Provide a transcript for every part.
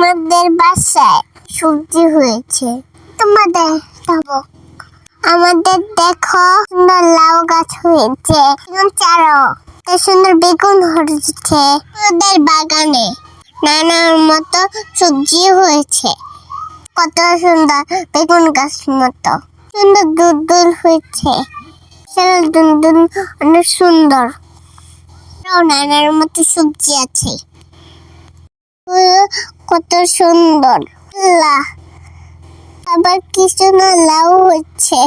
আমাদের বাসায় সবজি হয়েছে। তোমাদের দেখাবো। আমাদের দেখো, সুন্দর লাউ গাছ হয়েছে। চারো। সুন্দর বেগুন হয়েছে আমাদের বাগানে। নানার মতো সবজি হয়েছে। কত সুন্দর বেগুন গাছ মতো। সুন্দর দুধ দুল হয়েছে। দুন দুন অনেক সুন্দর। নানার মতো সবজি আছে। কত সুন্দর। আবার কিছু না লাউ হচ্ছে।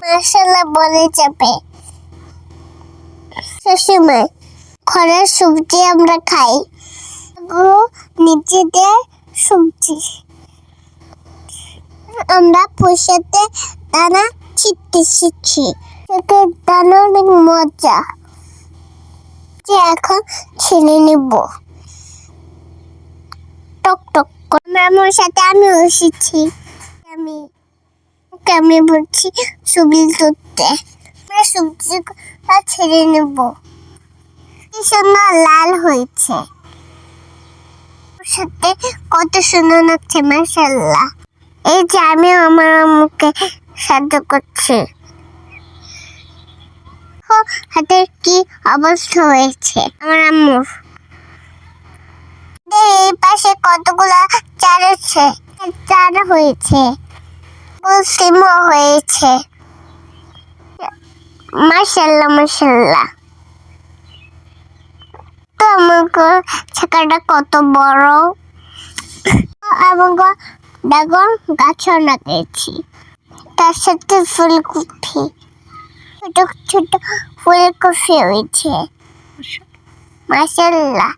মাসাল্লাহ বলে যাবে। সবসময় খরার সবজি আমরা খাই। নিজেদের সবজি। আমরা পয়সাতে দানা ছিটতে শিখছি সেটা দানা অনেক মজা। যে এখন ছেলে নেব। আমার সাথে আমিও এসেছি আমি আমি বলছি সবজি তুলতে আমরা সবজি ছেড়ে নেব। কি সুন্দর লাল হয়েছে। সাথে কত সুন্দর লাগছে মাসাল্লাহ এই যে আমি আমার আম্মুকে সাহায্য করছি। হাতের কি অবস্থা হয়েছে, আমার আম্মুর এই পাশে কতগুলা চার আছে চার হয়েছে। সিমও হয়েছে। মাশাল্লাহ মাশাল্লাহ। তো আমাকে ছাকাটা কত বড়। আমাকে ড্রাগন গাছও লাগিয়েছি। তার সাথে ফুলকপি। ছোট ছোট ফুলকপি হয়েছে। মাশাল্লাহ।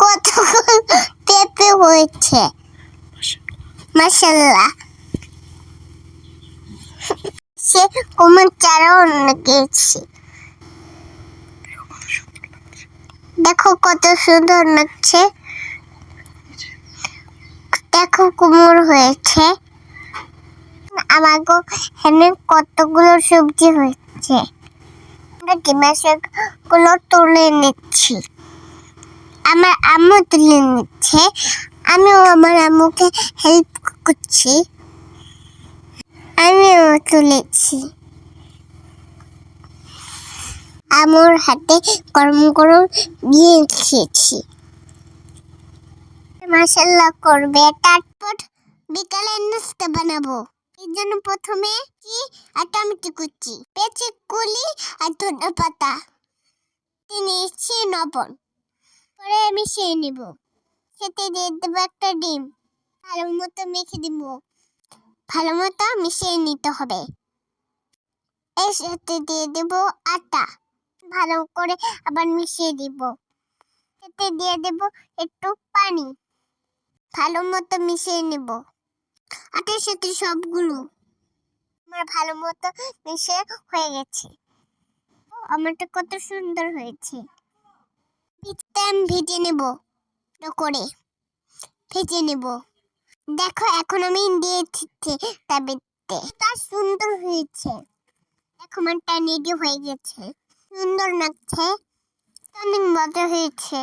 কত পেঁপে হয়েছে? মাশাল্লাহ সে কুমার চারাও লাগিয়েছি দেখো কত সুন্দর লাগছে। দেখো কুমোর হয়েছে। আমাকে এখানে কতগুলো সবজি হয়েছে। আমরা গুলো তুলে নিচ্ছি। আমার আম্মু তুলে নিচ্ছে। আমিও আমার আম্মুকে হেল্প করছি। আমিও তুলেছি। আমার হাতে গরম গরম বিয়ে খেয়েছি। মাসাল্লাহ করবে। তারপর বিকালে নাস্তা বানাবো। এর জন্য প্রথমে কি আর টমেটো কুচি, পেঁচে, কুলি আর ধনে পাতা। নিয়েছি লবণ। পরে আমি সেই নেব। সেতে দিয়ে দেবো একটা ডিম। ভালো মতো মেখে দিব। ভালো মতো মিশিয়ে নিতে হবে। এর সাথে দিয়ে দেব আটা। ভালো করে আবার মিশিয়ে দিব। এতে দিয়ে দেব একটু পানি। ভালো মতো মিশিয়ে নেব। আটার সাথে সবগুলো আমার ভালো মতো মিশে হয়ে গেছে। আমারটা কত সুন্দর হয়েছে। ভিজতে আমি ভেজে নেব করে। ভেজে নেব। দেখো, এখন আমি দিয়ে দিচ্ছি তাবিতে তা সুন্দর হয়েছে। দেখো আমারটা রেডি হয়ে গেছে। সুন্দর লাগছে। অনেক মজা হয়েছে।